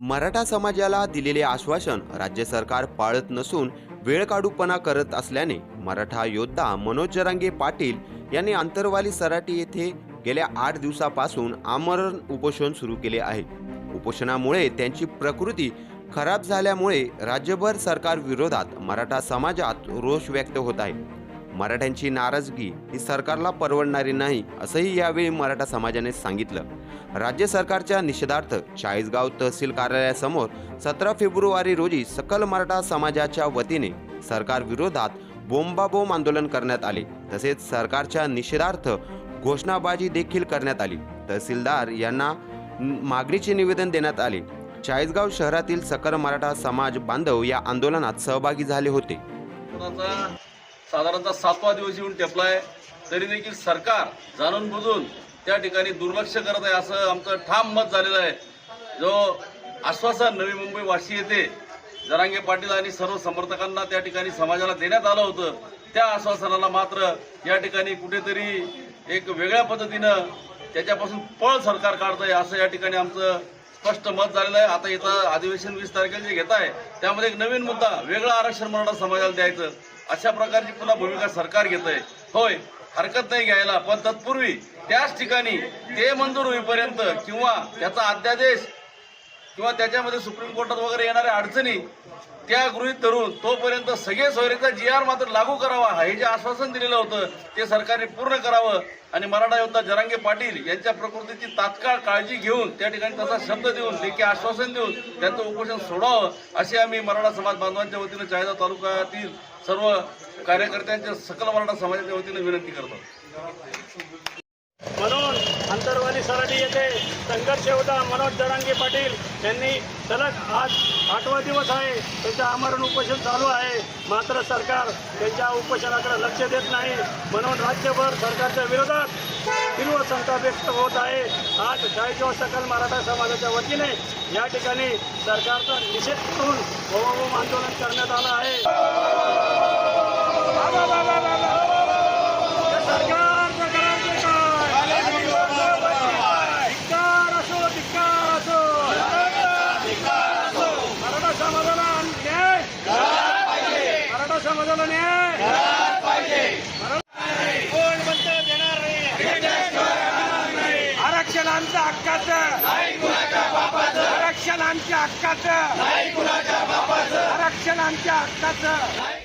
मराठा समाजाला दिलेले आश्वासन राज्य सरकार पाळत नसून वेळकाडूपणा करत असल्याने मराठा योद्धा मनोज जरांगे पाटील यांनी आंतरवाली सराटी येथे गेल्या आठ दिवसापासून आमरण उपोषण सुरू केले आहे. उपोषणामुळे त्यांची प्रकृती खराब झाल्यामुळे राज्यभर सरकार विरोधात मराठा समाजात रोष व्यक्त होत आहे. मराठ्यांची नाराजगी ही सरकारला परवडणारी नाही असंही यावेळी मराठा समाजाने सांगितलं. राज्य सरकारच्या निषेधार्थ चाळीसगाव तहसील कार्यालयासमोर सतरा फेब्रुवारी रोजी सकल मराठा समाजाच्या वतीने सरकार विरोधात बोंबाबोंब आंदोलन करण्यात आले. तसेच सरकारच्या निषेधार्थ घोषणाबाजी देखील करण्यात आली. तहसीलदार यांना मागणीचे निवेदन देण्यात आले. चाळीसगाव शहरातील सकल मराठा समाज बांधव या आंदोलनात सहभागी झाले होते. साधारणतः सातवा दिवस येऊन टेपलाय. तरी देखील सरकार जाणून बुजून त्या ठिकाणी दुर्लक्ष करत आहे असं आमचं ठाम मत झालेलं आहे. जो आश्वासन नवी मुंबई वाशी येथे जरांगे पाटील आणि सर्व समर्थकांना त्या ठिकाणी समाजाला देण्यात आलं होतं त्या आश्वासनाला मात्र या ठिकाणी कुठेतरी एक वेगळ्या पद्धतीनं त्याच्यापासून पळ सरकार काढत आहे असं या ठिकाणी आमचं स्पष्ट मत झालेलं आहे. आता इथं अधिवेशन वीस तारखेला जे घेत आहे त्यामध्ये एक नवीन मुद्दा वेगळा आरक्षण मराठा समाजाला द्यायचं. अशा प्रकारची पुन्हा भूमिका सरकार घेत आहे होय हरकत नाही घ्यायला पण तत्पूर्वी त्याच ठिकाणी ते मंजूर होईपर्यंत किंवा त्याचा अध्यादेश किंवा त्याच्यामध्ये सुप्रीम कोर्टात वगैरे येणाऱ्या अडचणी त्या गृहीत धरून तोपर्यंत सगळे सोयरीचा जी आर मात्र लागू करावा हे जे आश्वासन दिलेलं होतं ते सरकारने पूर्ण करावं. आणि मराठा योद्धा जरांगे पाटील यांच्या प्रकृतीची तात्काळ काळजी घेऊन त्या ठिकाणी तसा शब्द देऊन लेखी आश्वासन देऊन त्यांचं उपोषण सोडावं अशी आम्ही मराठा समाज बांधवांच्या वतीनं चाळीदा तालुक्यातील सर्व कार्यकर्त्यांच्या सकल मराठा समाजाच्या वतीनं विनंती करतो. अंतरवाली सराटी येथे संघर्ष होता. मनोज जरांगे पाटील यांनी सलग आज आठवा दिवस आहे. त्यांचं आमरण उपोषण चालू आहे. मात्र सरकार त्यांच्या उपोषणाकडे लक्ष देत नाही. म्हणून राज्यभर सरकारच्या विरोधात तीव्र संताप व्यक्त होत आहे. आज चाळीसगाव सकल मराठा समाजाच्या वतीने या ठिकाणी सरकारचा निषेध करून ओवाओम आंदोलन करण्यात आलं आहे सरकारचं करायचं काय धिक्कार असो धिक्कार असो मराठा समाजाला न्याय मराठा कोण बंद देणार नाही आरक्षण आमच्या हक्काचं. आरक्षण आमच्या हक्काचं. आरक्षण आमच्या हक्काचं.